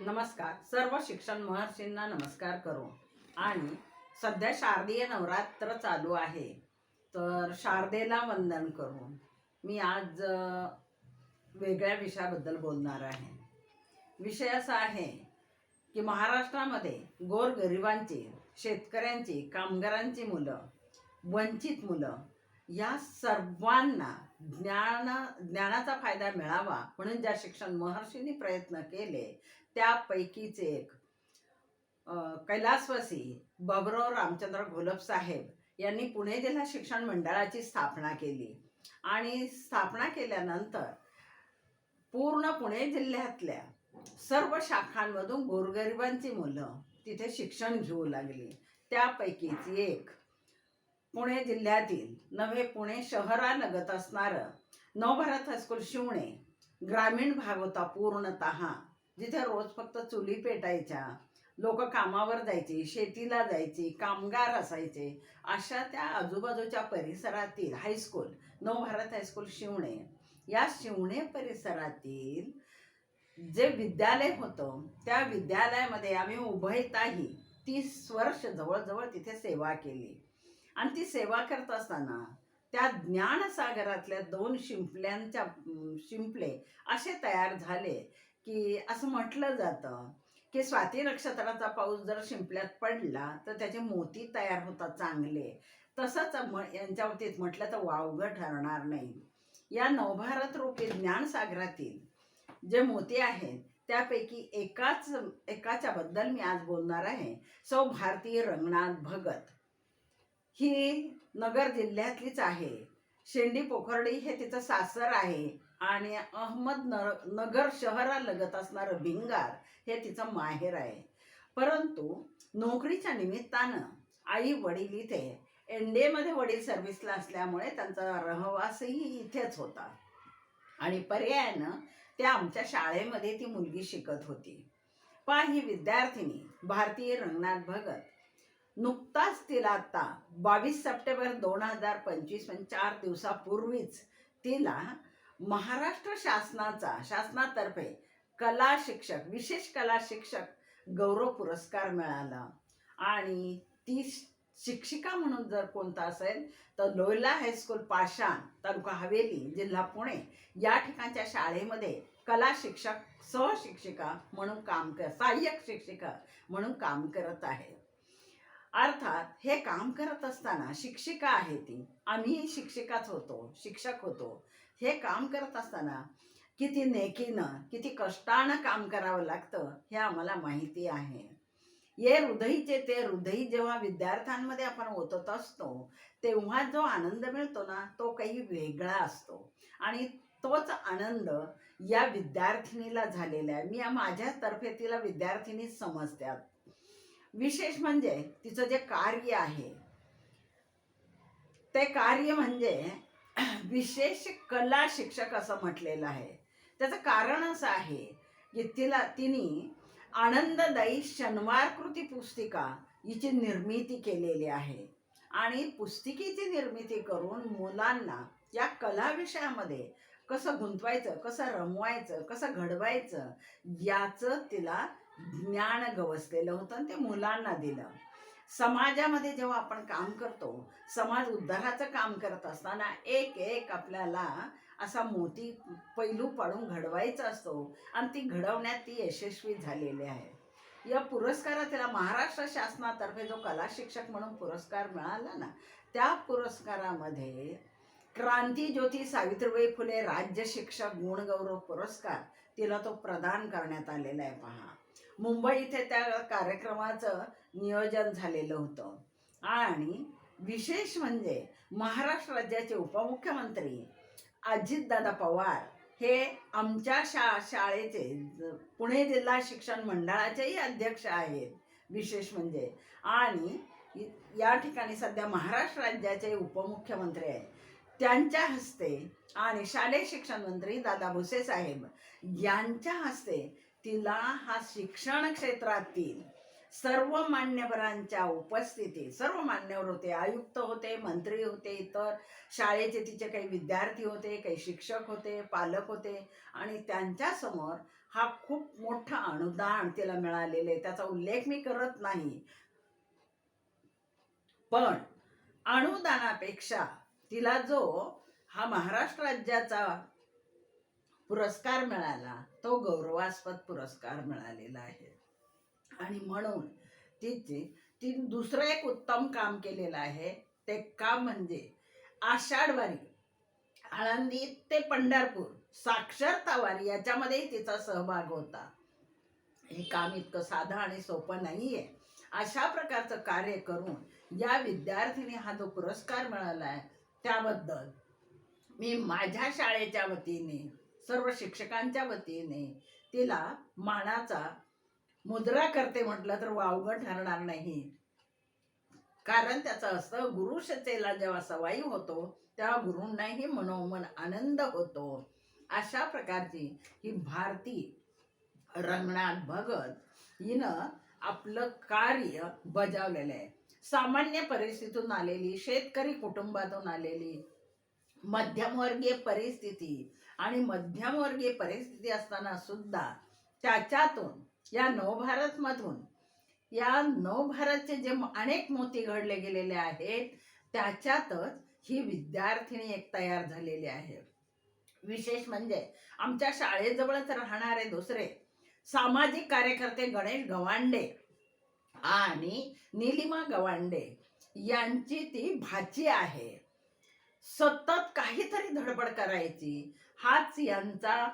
नमस्कार. सर्व शिक्षण महर्षींना नमस्कार करू. आणि सध्या शारदीय नवरात्र चालू आहे. तर शारदेला वंदन करून मी आज वेगळ्या विषयाबद्दल बोलणार आहे. विषय असा आहे की महाराष्ट्रामध्ये गोरगरिबांची शेतकऱ्यांची कामगारांची मुलं वंचित मुलं या सर्वांना ज्ञान ज्ञानाचा फायदा मिळावा म्हणून ज्या शिक्षण महर्षींनी प्रयत्न केले त्यापैकीच एक कैलासवासी बाबुराव रामचंद्र घोलप साहेब यांनी पुणे जिल्हा शिक्षण मंडळाची स्थापना केली. आणि स्थापना केल्यानंतर पूर्ण पुणे जिल्ह्यातल्या सर्व शाखांमधून गोरगरिबांची मुलं तिथे शिक्षण घेऊ लागली. त्यापैकीच एक पुणे जिल्ह्यातील नवे पुणे शहरालगत असणारं नवभारत हायस्कूल शिवणे ग्रामीण भाग होता पूर्णतः जिथे रोज फक्त चुली पेटायच्या लोक कामावर जायची शेतीला जायची कामगार असायचे अशा त्या आजूबाजूच्या परिसरातील हायस्कूल नवभारत हायस्कूल शिवणे या शिवणे परिसरातील जे विद्यालय होतं त्या विद्यालयामध्ये आम्ही उभयताही तीस वर्ष जवळजवळ तिथे सेवा केली. आणि ती सेवा करत असताना त्या ज्ञानसागरातल्या दोन शिंपल्यांच्या शिंपले असे तयार झाले की असं म्हटलं जातं की स्वाती नक्षत्राचा पाऊस जर शिंपल्यात पडला तर त्याचे मोती तयार होतात चांगले. तसंच यांच्यावरती म्हटलं तर वावगं ठरणार नाही. या नवभारत रूपी ज्ञानसागरातील जे मोती आहेत त्यापैकी एकाच एकाच्या बद्दल मी आज बोलणार आहे. सौ भारतीय रंगनाथ भगत. ही नगर जिल्ह्यातलीच आहे. शेंडी पोखर्डी हे तिचं सासर आहे. आणि अहमद न नगर शहरालगत असणारं भिंगार हे तिचं माहेर आहे. परंतु नोकरीच्या निमित्तानं आई वडील इथे एन डी एमध्ये वडील सर्व्हिसला असल्यामुळे त्यांचा रहवासही इथेच होता. आणि पर्यायानं त्या आमच्या शाळेमध्ये ती मुलगी शिकत होती. पा ही विद्यार्थिनी भारतीय रंगनाथ भगत नुकताच तिला आता बावीस सप्टेंबर दोन हजार पंचवीस म्हणजे चार दिवसापूर्वीच तिला महाराष्ट्र शासनाचा शासनातर्फे कला शिक्षक विशेष कला शिक्षक गौरव पुरस्कार मिळाला. आणि ती शिक्षिका म्हणून जर कोणता असेल तर Loyola high school Pashan taluka Haveli जिल्हा पुणे या ठिकाणच्या शाळेमध्ये कला शिक्षक सहशिक्षिका म्हणून काम कर सहाय्यक शिक्षिका म्हणून काम करत आहे. अर्थात हे काम करत असताना शिक्षिका आहे ती. आम्ही शिक्षिकाच होतो शिक्षक होतो. हे काम करत असताना किती नेकीनं किती कष्टानं काम करावं लागतं हे आम्हाला माहिती आहे. ये हृदयीचे ते हृदयी जेव्हा विद्यार्थ्यांमध्ये आपण ओतत असतो तेव्हा जो आनंद मिळतो ना तो काही वेगळा असतो. आणि तोच आनंद या विद्यार्थिनीला झालेला आहे. मी माझ्यातर्फे तिला विद्यार्थिनी समजतात. विशेष म्हणजे तिचं जे कार्य आहे ते कार्य म्हणजे विशेष कला शिक्षक असं म्हटलेलं आहे. त्याचं कारण असं आहे की तिला तिने आनंददायी शनिवार कृती पुस्तिका हिची निर्मिती केलेली आहे. आणि पुस्तिकेची निर्मिती करून मुलांना या कला विषयामध्ये कसं गुंतवायचं कसं रमवायचं कसं घडवायचं याचं तिला ज्ञान गवसलेलं होतं आणि ते मुलांना दिलं. समाजामध्ये जेव्हा आपण काम करतो समाज उद्धाराचं काम करत असताना एक एक आपल्याला असा मोती पैलू पाडून घडवायचा असतो आणि ती घडवण्यात ती यशस्वी झालेली आहे. या पुरस्कारात तिला महाराष्ट्र शासनातर्फे जो कला शिक्षक म्हणून पुरस्कार मिळाला ना त्या पुरस्कारामध्ये क्रांती ज्योती सावित्रीबाई फुले राज्य शिक्षक गुणगौरव पुरस्कार तिला तो प्रदान करण्यात आलेला आहे पहा. मुंबई इथे त्या कार्यक्रमाचं नियोजन झालेलं होतं. आणि विशेष म्हणजे महाराष्ट्र राज्याचे उपमुख्यमंत्री अजितदादा पवार हे आमच्या शा शाळेचे पुणे जिल्हा शिक्षण मंडळाचेही अध्यक्ष आहेत विशेष म्हणजे. आणि या ठिकाणी सध्या महाराष्ट्र राज्याचे उपमुख्यमंत्री आहेत. त्यांच्या हस्ते आणि शालेय शिक्षण मंत्री दादा भुसे साहेब यांच्या हस्ते तिला हा शिक्षण क्षेत्रातील सर्व मान्यवरांच्या उपस्थितीत सर्व मान्यवर होते आयुक्त होते मंत्री होते इतर शाळेचे तिचे काही विद्यार्थी होते काही शिक्षक होते पालक होते आणि त्यांच्यासमोर हा खूप मोठा अनुदान तिला मिळालेले. आहे त्याचा उल्लेख मी करत नाही. पण अनुदानापेक्षा तिला जो हा महाराष्ट्र राज्याचा पुरस्कार मिळाला तो गौरवास्पद पुरस्कार मिळालेला आहे. आणि म्हणून तिची ती दुसरं एक उत्तम काम केलेलं आहे ते काम म्हणजे आषाढवारी आळंदी ते पंढरपूर साक्षरता वारी तिचा सहभाग होता. हे काम इतकं साधं आणि सोपं नाहीये. अशा प्रकारचं कार्य करून या विद्यार्थिनी हा जो पुरस्कार मिळाला आहे त्याबद्दल. मी माझ्या शाळेच्या वतीने सर्व शिक्षकांच्या वतीने तिला मानाचा मुद्रा करते म्हटलं तर वावगं ठरणार नाही. कारण त्याचं असं गुरुशचेला जेव्हा सवाई होतो तेव्हा गुरूंनाही मनोमन आनंद होतो. अशा प्रकारची ही भारती रंगनाथ भगत हिनं आपलं कार्य बजावलेलं आहे. सामान्य परिस्थितीतून आलेली शेतकरी कुटुंबातून आलेली मध्यमवर्गीय परिस्थिती आणि मध्यमवर्गीय परिस्थिती असताना सुद्धा त्याच्यातून या नवभारतमधून या नवभारतचे जे अनेक मोती घडले गेलेले आहेत त्याच्यातच ही विद्यार्थिनी एक तयार झालेली आहे. विशेष म्हणजे आमच्या शाळेजवळच राहणारे दुसरे सामाजिक कार्यकर्ते गणेश गवांडे आणि निलिमा गवांडे यांची ती भाची आहे. सतत काहीतरी धडपड करायची. हाच यांचा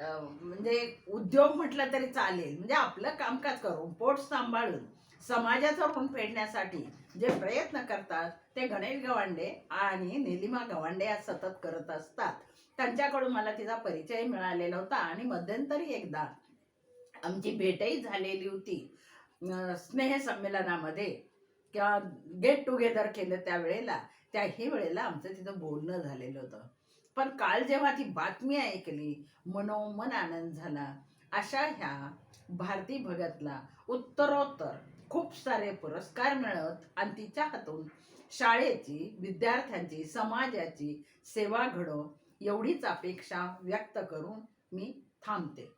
म्हणजे उद्योग म्हटलं तरी चालेल. म्हणजे आपलं कामकाज करून पोट सांभाळून समाजाचा ऋण फेडण्यासाठी जे प्रयत्न करतात ते गणेश गवांडे आणि निलिमा गवांडे या सतत करत असतात. त्यांच्याकडून मला तिचा परिचय मिळालेला होता आणि मध्यंतरी एकदा आमची भेटही झालेली होती. स्नेहसंमेलनामध्ये किंवा गेट टुगेदर केलं त्यावेळेला त्याही वेळेला आमचं तिथं बोलणं झालेलं होतं. पण काल जेव्हा ती बातमी ऐकली मनोमन आनंद झाला अशा ह्या भारती भगतला उत्तरोत्तर खूप सारे पुरस्कार मिळत आणि तिच्या हातून शाळेची विद्यार्थ्यांची समाजाची सेवा घडो एवढीच अपेक्षा व्यक्त करून मी थांबते.